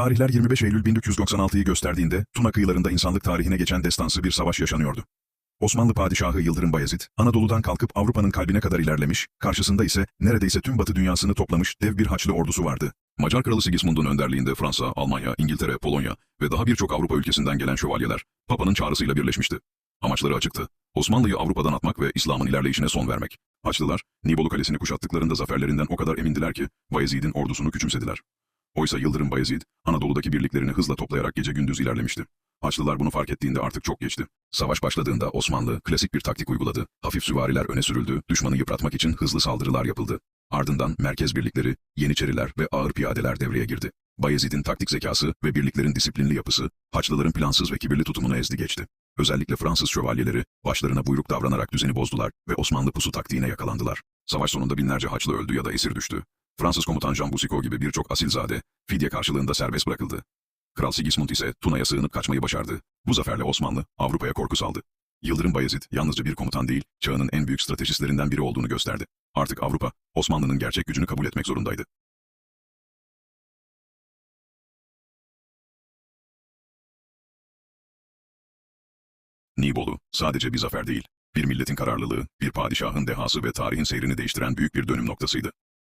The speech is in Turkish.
Tarihler 25 Eylül 1496'yı gösterdiğinde Tuna kıyılarında insanlık tarihine geçen destansı bir savaş yaşanıyordu. Osmanlı padişahı Yıldırım Bayezid, Anadolu'dan kalkıp Avrupa'nın kalbine kadar ilerlemiş, karşısında ise neredeyse tüm Batı dünyasını toplamış dev bir Haçlı ordusu vardı. Macar Kralı Sigismund'un önderliğinde Fransa, Almanya, İngiltere, Polonya ve daha birçok Avrupa ülkesinden gelen şövalyeler, Papa'nın çağrısıyla birleşmişti. Amaçları açıktı. Osmanlı'yı Avrupa'dan atmak ve İslam'ın ilerleyişine son vermek. Haçlılar, Nibolu Kalesi'ni kuşattıklarında zaferlerinden o kadar emindiler ki, Bayezid'in ordusunu küçümsediler. Oysa Yıldırım Bayezid, Anadolu'daki birliklerini hızla toplayarak gece gündüz ilerlemişti. Haçlılar bunu fark ettiğinde artık çok geçti. Savaş başladığında Osmanlı klasik bir taktik uyguladı. Hafif süvariler öne sürüldü, düşmanı yıpratmak için hızlı saldırılar yapıldı. Ardından merkez birlikleri, yeniçeriler ve ağır piyadeler devreye girdi. Bayezid'in taktik zekası ve birliklerin disiplinli yapısı, Haçlıların plansız ve kibirli tutumunu ezdi geçti. Özellikle Fransız şövalyeleri başlarına buyruk davranarak düzeni bozdular ve Osmanlı pusu taktiğine yakalandılar. Savaş sonunda binlerce Haçlı öldü ya da esir düştü. Fransız komutan Jean Boucicault gibi birçok asilzade, fidye karşılığında serbest bırakıldı. Kral Sigismund ise Tuna'ya sığınıp kaçmayı başardı. Bu zaferle Osmanlı, Avrupa'ya korku saldı. Yıldırım Bayezid yalnızca bir komutan değil, çağının en büyük stratejistlerinden biri olduğunu gösterdi. Artık Avrupa, Osmanlı'nın gerçek gücünü kabul etmek zorundaydı. Nibolu, sadece bir zafer değil, bir milletin kararlılığı, bir padişahın dehası ve tarihin seyrini değiştiren büyük bir dönüm noktasıydı.